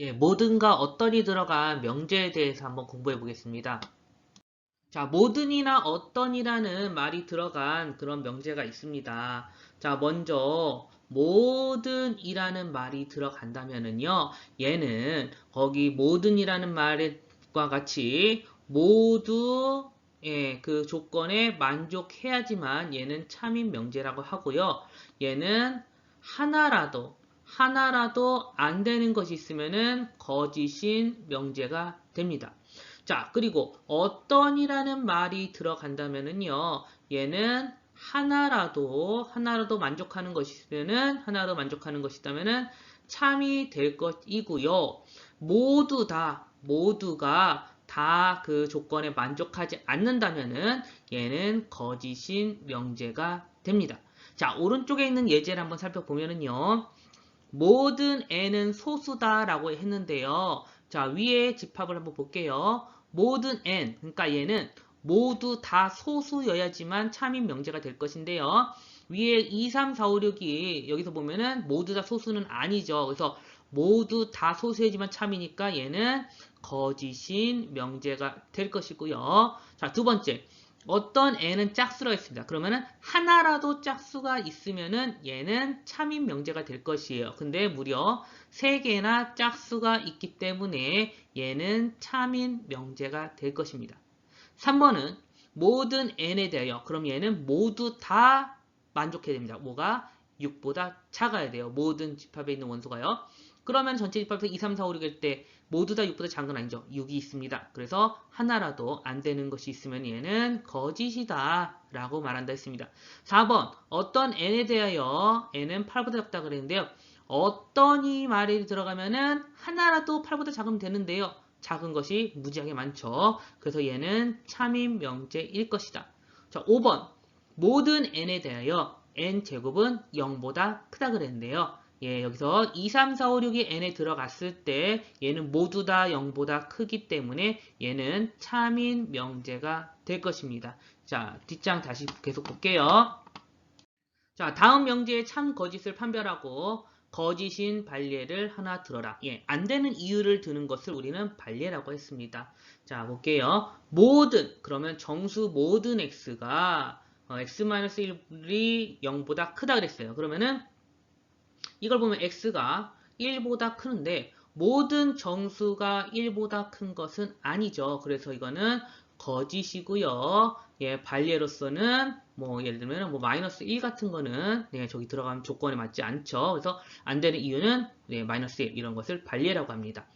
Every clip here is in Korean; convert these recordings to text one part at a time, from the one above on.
예, 모든과 어떤이 들어간 명제에 대해서 한번 공부해 보겠습니다. 자, 모든이나 어떤이라는 말이 들어간 그런 명제가 있습니다. 자, 먼저 모든이라는 말이 들어간다면은요, 얘는 거기 모든이라는 말과 같이 모두 예, 그 조건에 만족해야지만 얘는 참인 명제라고 하고요. 얘는 하나라도 하나라도 안 되는 것이 있으면은 거짓인 명제가 됩니다. 자, 그리고 어떤이라는 말이 들어간다면은요. 얘는 하나라도 하나라도 만족하는 것이 있으면은 하나라도 만족하는 것이 있다면은 참이 될 것이고요. 모두 다 모두가 다 그 조건에 만족하지 않는다면은 얘는 거짓인 명제가 됩니다. 자, 오른쪽에 있는 예제를 한번 살펴보면은요. 모든 n은 소수다 라고 했는데요. 자, 위에 집합을 한번 볼게요. 모든 n, 그러니까 얘는 모두 다 소수여야지만 참인 명제가 될 것인데요. 위에 2, 3, 4, 5, 6이 여기서 보면은 모두 다 소수는 아니죠. 그래서 모두 다 소수이지만 참이니까 얘는 거짓인 명제가 될 것이고요. 자, 두 번째. 어떤 n은 짝수가 있습니다. 그러면은 하나라도 짝수가 있으면은 얘는 참인 명제가 될 것이에요. 근데 무려 3개나 짝수가 있기 때문에 얘는 참인 명제가 될 것입니다. 3번은 모든 n에 대하여 그럼 얘는 모두 다 만족해야 됩니다. 뭐가 6보다 작아야 돼요. 모든 집합에 있는 원소가요. 그러면 전체 집합에서 2, 3, 4, 5, 6일 때 모두 다 6보다 작은 건 아니죠. 6이 있습니다. 그래서 하나라도 안 되는 것이 있으면 얘는 거짓이다 라고 말한다 했습니다. 4번 어떤 n에 대하여 n은 8보다 작다 그랬는데요. 어떤 이 말이 들어가면은 하나라도 8보다 작으면 되는데요. 작은 것이 무지하게 많죠. 그래서 얘는 참인 명제일 것이다. 자, 5번 모든 n에 대하여 n제곱은 0보다 크다 그랬는데요. 예, 여기서 2, 3, 4, 5, 6이 n에 들어갔을 때 얘는 모두 다 0보다 크기 때문에 얘는 참인 명제가 될 것입니다. 자, 뒷장 다시 계속 볼게요. 자, 다음 명제의 참 거짓을 판별하고 거짓인 반례를 하나 들어라. 예, 안 되는 이유를 드는 것을 우리는 반례라고 했습니다. 자, 볼게요. 모든, 그러면 정수 모든 x가 어, x-1이 0보다 크다 그랬어요. 그러면은 이걸 보면 x가 1보다 크는데 모든 정수가 1보다 큰 것은 아니죠. 그래서 이거는 거짓이고요. 예, 반례로서는 뭐 예를 들면 뭐 마이너스 1 같은 거는 네, 저기 들어가면 조건에 맞지 않죠. 그래서 안 되는 이유는 네, 마이너스 1 이런 것을 반례라고 합니다.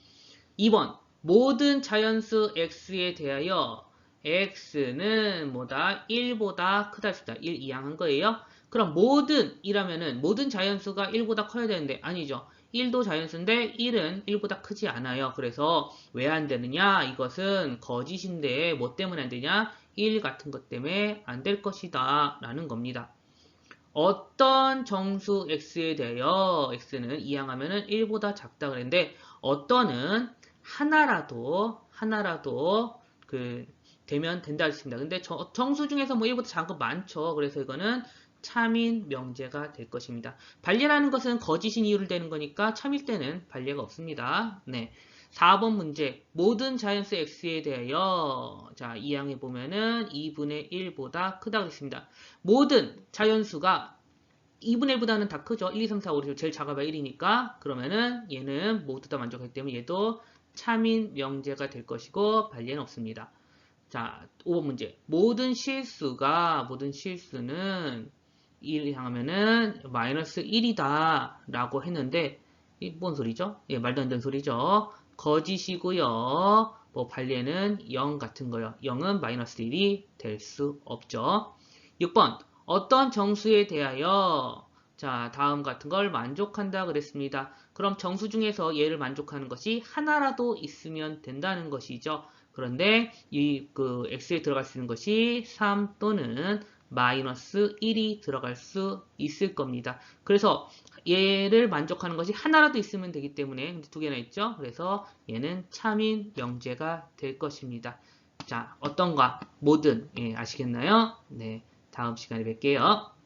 2번 모든 자연수 x에 대하여 x는 뭐다? 1보다 크다 했습니다. 1 이항한 거예요. 그럼 모든 이라면은 모든 자연수가 1보다 커야 되는데 아니죠. 1도 자연수인데 1은 1보다 크지 않아요. 그래서 왜 안 되느냐? 이것은 거짓인데 뭐 때문에 안 되냐? 1 같은 것 때문에 안 될 것이다 라는 겁니다. 어떤 정수 x에 대하여 x는 이항하면 은 1보다 작다 그랬는데 어떤은 하나라도 하나라도 그 되면 된다 했습니다. 근데 저, 정수 중에서 뭐 1보다 작은 거 많죠. 그래서 이거는 참인 명제가 될 것입니다. 반례라는 것은 거짓인 이유를 대는 거니까 참일 때는 반례가 없습니다. 네. 4번 문제 모든 자연수 x에 대하여 자 이항해 보면은 2분의 1보다 크다 그랬습니다. 모든 자연수가 2분의 1보다는 다 크죠. 1, 2, 3, 4, 5, 6 제일 작아봐야 1이니까 그러면은 얘는 모두 다 만족하기 때문에 얘도 참인 명제가 될 것이고 반례는 없습니다. 자 5번 문제 모든 실수가 모든 실수는 1 향하면은 마이너스 1이다 라고 했는데 이뭔 소리죠? 예, 말도 안 되는 소리죠. 거짓이고요. 뭐 반례는 0 같은 거요. 0은 마이너스 1이 될 수 없죠. 6번 어떤 정수에 대하여 자 다음 같은 걸 만족한다 그랬습니다. 그럼 정수 중에서 얘를 만족하는 것이 하나라도 있으면 된다는 것이죠. 그런데 이 그 x에 들어갈 수 있는 것이 3 또는 마이너스 1이 들어갈 수 있을 겁니다. 그래서 얘를 만족하는 것이 하나라도 있으면 되기 때문에 두 개나 있죠. 그래서 얘는 참인 명제가 될 것입니다. 자, 어떤가? 뭐든 예, 아시겠나요? 네, 다음 시간에 뵐게요.